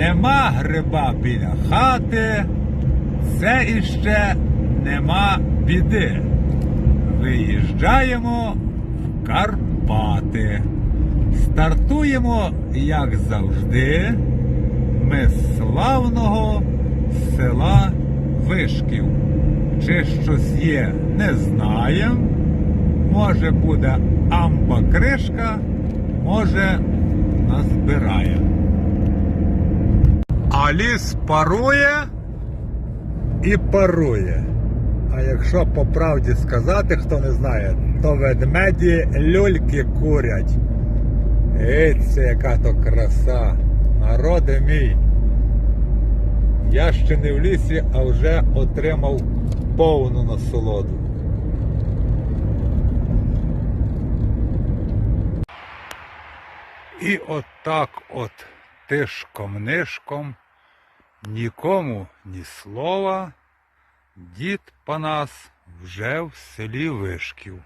Нема гриба біля хати, це іще нема біди. Виїжджаємо в Карпати. Стартуємо, як завжди, ми з славного села Вишків. Чи щось є, не знаємо. Може буде амба кришка, може назбирає. Ліс парує і парує. А якщо по правді сказати, хто не знає, то ведмеді люльки курять. Ей, це яка то краса. Народи мій. Я ще не в лісі, а вже отримав повну насолоду. І отак от тишком-нишком, нікому ні слова, дід Панас вже в селі Вишків.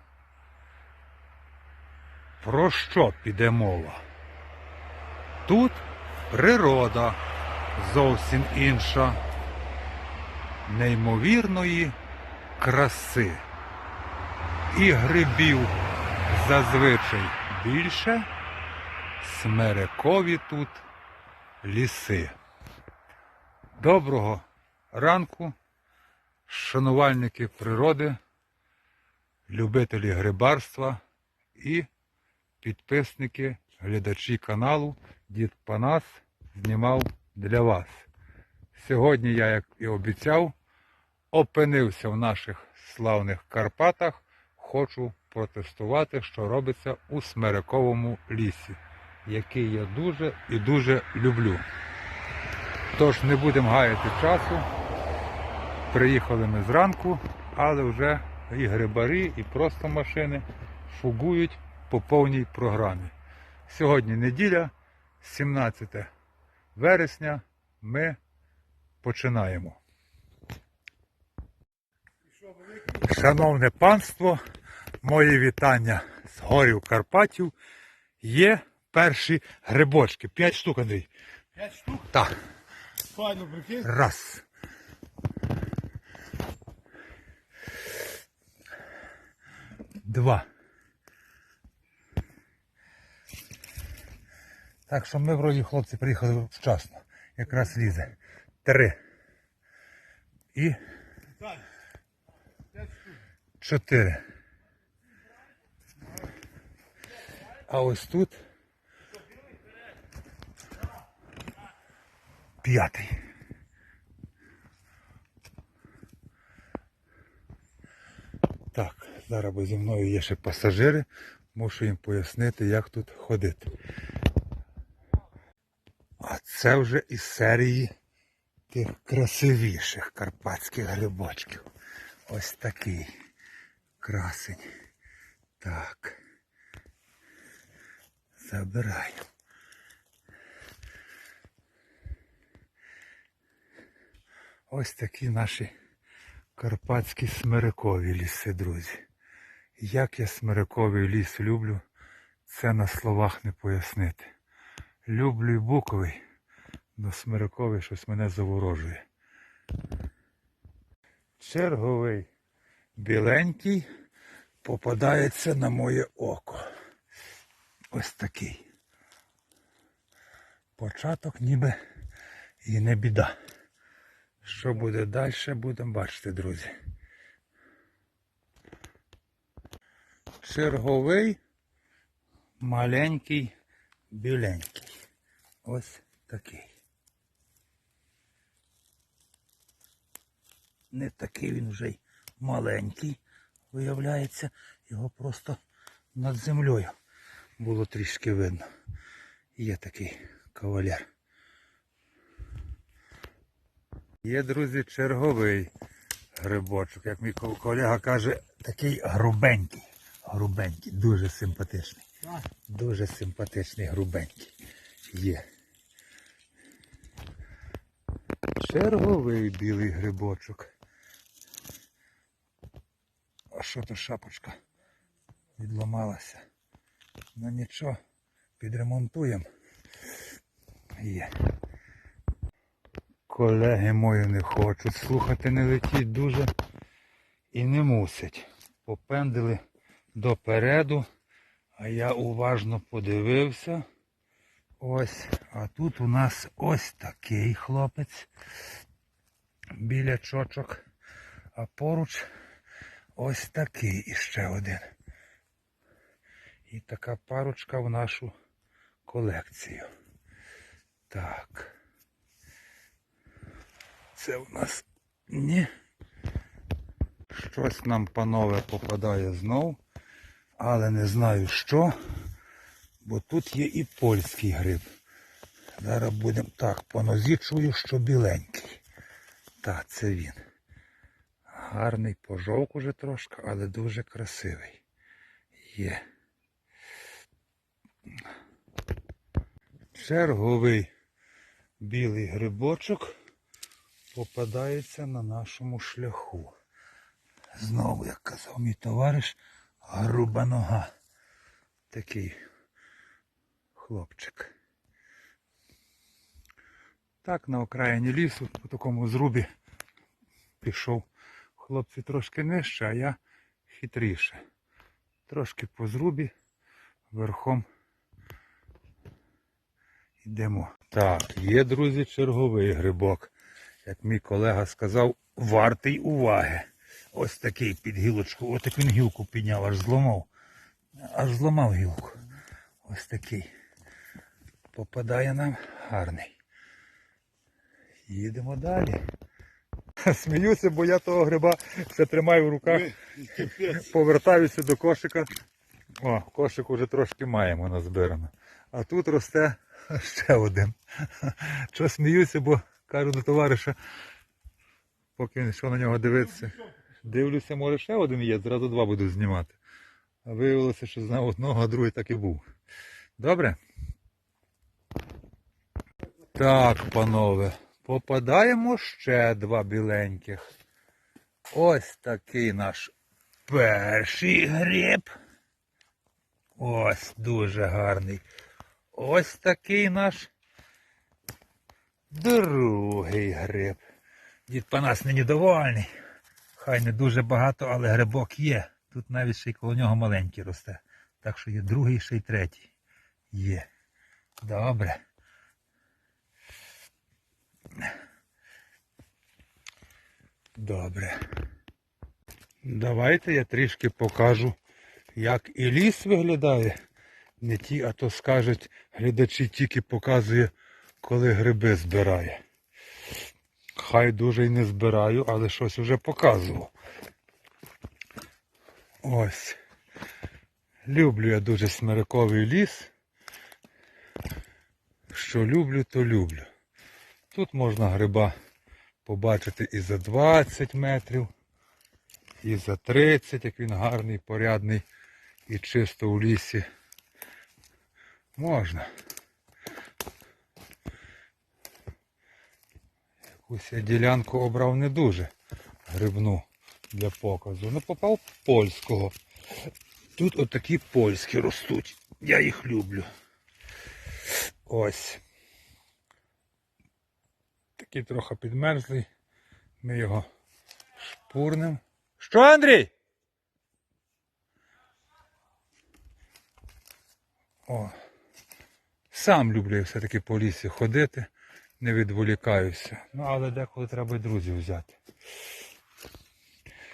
Про що піде мова? Тут природа зовсім інша, неймовірної краси. І грибів зазвичай більше, смерекові тут ліси. Доброго ранку, шанувальники природи, любителі грибарства і підписники, глядачі каналу Дід Панас знімав для вас. Сьогодні я, як і обіцяв, опинився в наших славних Карпатах. Хочу протестувати, що робиться у Смерековому лісі, який я дуже і дуже люблю. Тож не будемо гаяти часу. Приїхали ми зранку, але вже і грибарі, і просто машини фугують по повній програмі. Сьогодні неділя, 17 вересня, ми починаємо. Шановне панство, мої вітання з горів Карпатів. Є перші грибочки. П'ять штук, Андрій. П'ять штук? Так. Файно, прикинь. Раз. Два. Так що ми вроді хлопці приїхали вчасно. Якраз лізе. Три. І. Чотири. А ось тут п'ятий. Так, зараз зі мною є ще пасажири. Мушу їм пояснити, як тут ходити. А це вже із серії тих красивіших карпатських грибочків. Ось такий красень. Так. Забираю. Ось такі наші карпатські смирикові ліси, друзі. Як я смириковий ліс люблю, це на словах не пояснити. Люблю і буковий, але смириковий щось мене заворожує. Черговий біленький попадається на моє око. Ось такий. Початок ніби і не біда. Що буде далі, будемо бачити, друзі. Черговий маленький біленький. Ось такий. Не такий він вже й маленький, виявляється, його просто над землею було трішки видно. Є такий кавалер. Є, друзі, черговий грибочок. Як мій колега каже, такий грубенький. Грубенький, дуже симпатичний. Дуже симпатичний грубенький. Є. Черговий білий грибочок. А що то шапочка? Відламалася. Ну нічого, підремонтуємо. Є. колеги мої не хочуть слухати, не летіть дуже і не мусять. Попендили допереду, а я уважно подивився. Ось, а тут у нас ось такий хлопець біля чочок, а поруч ось такий іще один. І така парочка в нашу колекцію. Так. Це в нас ні. Щось нам, панове, попадає знов, але не знаю що, бо тут є і польський гриб. Зараз будемо так, по нозі чую, що біленький. Так, це він. Гарний пожовк уже трошки, але дуже красивий. Є. Черговий білий грибочок попадається на нашому шляху. Знову, як казав мій товариш, груба нога. Такий хлопчик. Так, на окраїні лісу, по такому зрубі пішов. Хлопці трошки нижче, а я хитріше. Трошки по зрубі, верхом йдемо. Так, є, друзі, черговий грибок. Як мій колега сказав, вартий уваги. Ось такий під гілочку. От як він гілку підняв, аж зламав. Аж зламав гілку. Ось такий. Попадає нам гарний. Їдемо далі. Сміюся, бо я того гриба все тримаю в руках. Повертаюся до кошика. О, кошик уже трошки маємо назбирано. А тут росте ще один. Що сміюся, бо кажу до товариша, поки він йшов на нього дивитися. Дивлюся, може ще один є, зразу два буду знімати. А виявилося, що знав одного, а другий так і був. Добре? Так, панове, попадаємо ще два біленьких. Ось такий наш перший гриб. Ось дуже гарний. Ось такий наш другий гриб. Дід Панас нині довольний. Хай не дуже багато, але грибок є. Тут навіть ще й коло нього маленький росте. Так що є другий, ще й третій. Є. Добре. Добре. Давайте я трішки покажу, як і ліс виглядає. Не ті, а то скажуть, глядачі тільки показує, коли гриби збирає. Хай дуже й не збираю, але щось вже показував. Ось. Люблю я дуже смириковий ліс. Що люблю, то люблю. Тут можна гриба побачити і за 20 метрів, і за 30, як він гарний, порядний і чисто у лісі. Можна. Якусь я ділянку обрав не дуже грибну для показу. Ну попав польського. Тут отакі польські ростуть. Я їх люблю. Ось. Такий трохи підмерзлий. Ми його шпурнем. Що, Андрій? О. Сам люблю все-таки по лісі ходити, не відволікаюся. Ну, але деколи треба друзів взяти.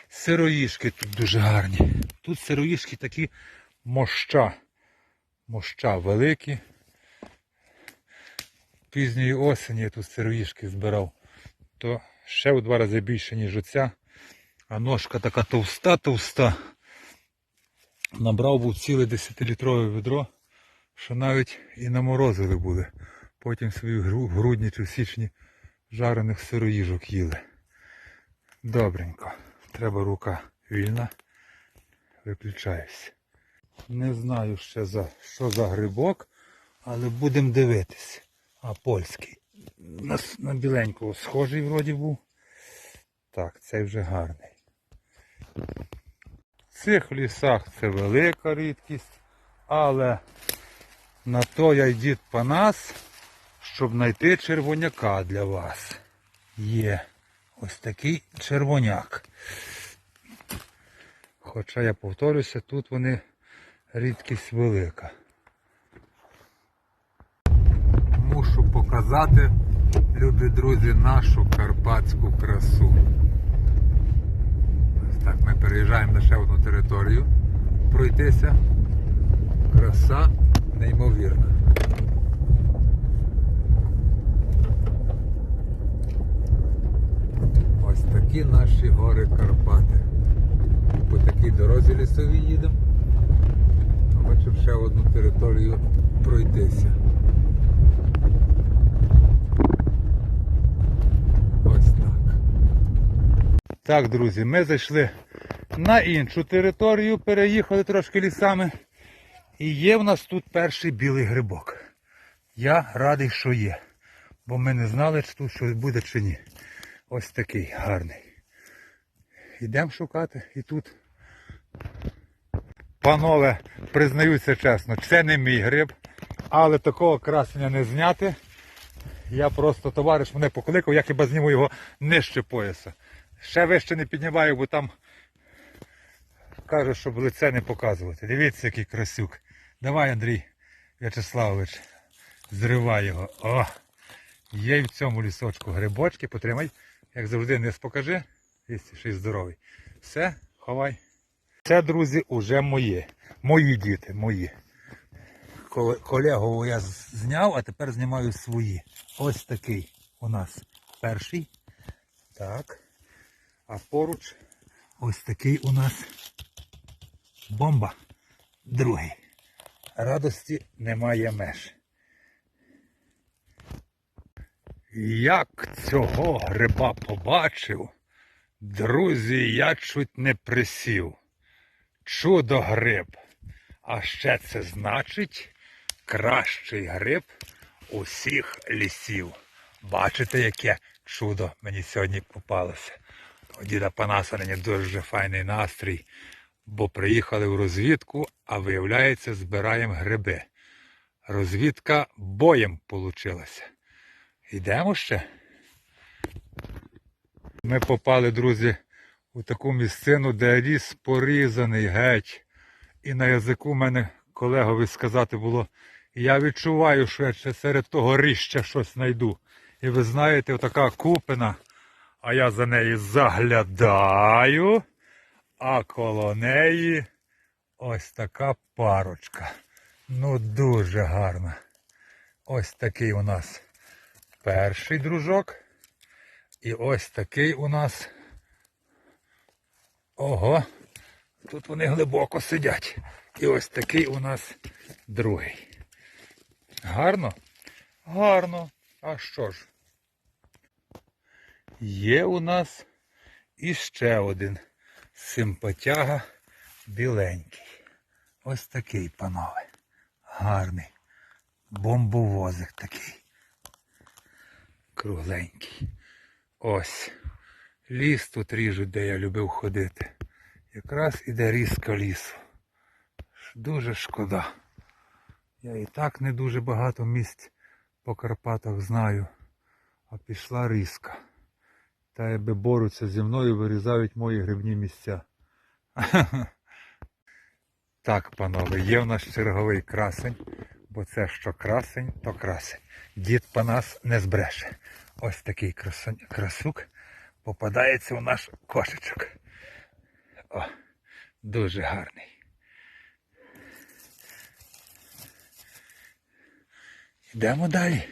Сироїшки тут дуже гарні. Тут сироїшки такі моща. Моща великі. Пізньої осені я тут сироїшки збирав. То ще в два рази більше, ніж оця. А ножка така товста-товста. Набрав був ціле 10-літрове відро, що навіть і наморозили були. Потім свої в грудні чи січні жарених сироїжок їли. Добренько. Треба рука вільна. Виключаюсь. Не знаю ще за що за грибок, але будемо дивитись. А польський. На, на біленького схожий вроді був. Так, цей вже гарний. В цих лісах це велика рідкість, але на то я й дід Панас, щоб знайти червоняка для вас. є ось такий червоняк. Хоча я повторюся, тут вони рідкість велика. Мушу показати, любі друзі, нашу карпатську красу. Ось так, ми переїжджаємо на ще одну територію пройтися. Краса неймовірна. Ось наші гори Карпати. По такій дорозі лісовій їдемо. Хочемо ще одну територію пройтися. Ось так. Так, друзі, ми зайшли на іншу територію, переїхали трошки лісами. І є в нас тут перший білий грибок. Я радий, що є. Бо ми не знали, чи тут щось буде чи ні. Ось такий гарний. Йдемо шукати і тут. Панове, признаюся чесно, це не мій гриб, але такого красення не зняти. Я просто товариш мене покликав, я хіба зніму його нижче пояса. Ще вище не піднімаю, бо там каже, щоб лице не показувати. Дивіться, який красюк. Давай, Андрій В'ячеславович, зривай його. О! Є в цьому лісочку грибочки, потримай. Як завжди, не спокажи. Єсть, ще й здоровий. Все, ховай. Це, друзі, уже моє. Мої діти, мої. Коле- Колегову я зняв, а тепер знімаю свої. Ось такий у нас перший. Так. А поруч ось такий у нас бомба. Другий. Радості немає меж. Як цього гриба побачив, друзі, я чуть не присів. Чудо гриб. А ще це значить кращий гриб усіх лісів. Бачите, яке чудо мені сьогодні попалося. У діда Панаса нині дуже файний настрій, бо приїхали в розвідку, а виявляється, збираємо гриби. Розвідка боєм получилася. Йдемо ще. Ми попали, друзі, у таку місцину, де ліс порізаний геть. І на язику мене колегові сказати було, я відчуваю, що я ще серед того ріща щось знайду. І ви знаєте, отака купина, а я за неї заглядаю, а коло неї ось така парочка. Ну, дуже гарна. Ось такий у нас перший дружок. І ось такий у нас. Ого, тут вони глибоко сидять. І ось такий у нас другий. Гарно? Гарно. А що ж? Є у нас іще один симпатяга біленький. Ось такий, панове. Гарний. Бомбовозик такий. Кругленький. Ось. Ліс тут ріжуть, де я любив ходити. Якраз іде різка лісу. Дуже шкода. Я і так не дуже багато місць по Карпатах знаю. А пішла різка. Та якби борються зі мною, вирізають мої грибні місця. Так, панове, є в нас черговий красень, бо це що красень, то красень. Дід Панас не збреше. Ось такий красук попадається у наш кошечок. О, дуже гарний. Йдемо далі.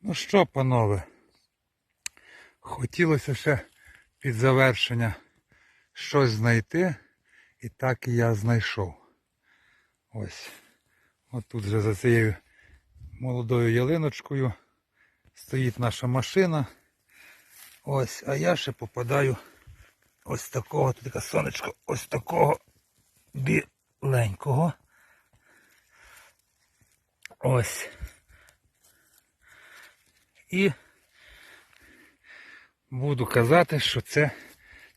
Ну що, панове, хотілося ще під завершення щось знайти, і так і я знайшов. Ось. От тут вже за цією молодою ялиночкою стоїть наша машина. Ось, а я ще попадаю ось такого, тут таке сонечко, ось такого біленького. Ось. І буду казати, що це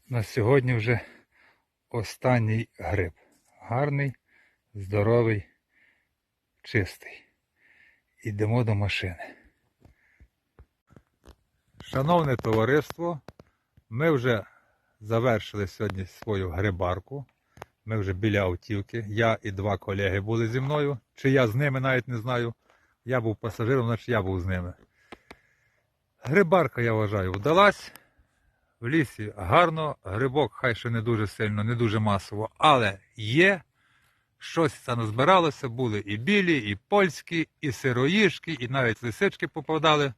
на сьогодні вже останній гриб. Гарний, здоровий, чистий. Ідемо до машини. Шановне товариство, ми вже завершили сьогодні свою грибарку. Ми вже біля автівки. Я і два колеги були зі мною. Чи я з ними навіть не знаю. Я був пасажиром, значить я був з ними. Грибарка, я вважаю, вдалась. В лісі гарно, грибок хай ще не дуже сильно, не дуже масово, але є. Щось це назбиралося, були і білі, і польські, і сироїшки, і навіть лисички попадали.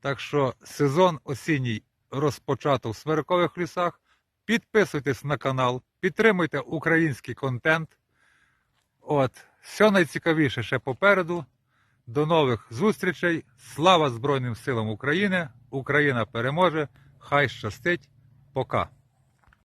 Так що сезон осінній розпочато в Смиркових лісах. Підписуйтесь на канал, підтримуйте український контент. От, все найцікавіше ще попереду. До нових зустрічей. Слава Збройним силам України! Україна переможе! Хай щастить! Пока!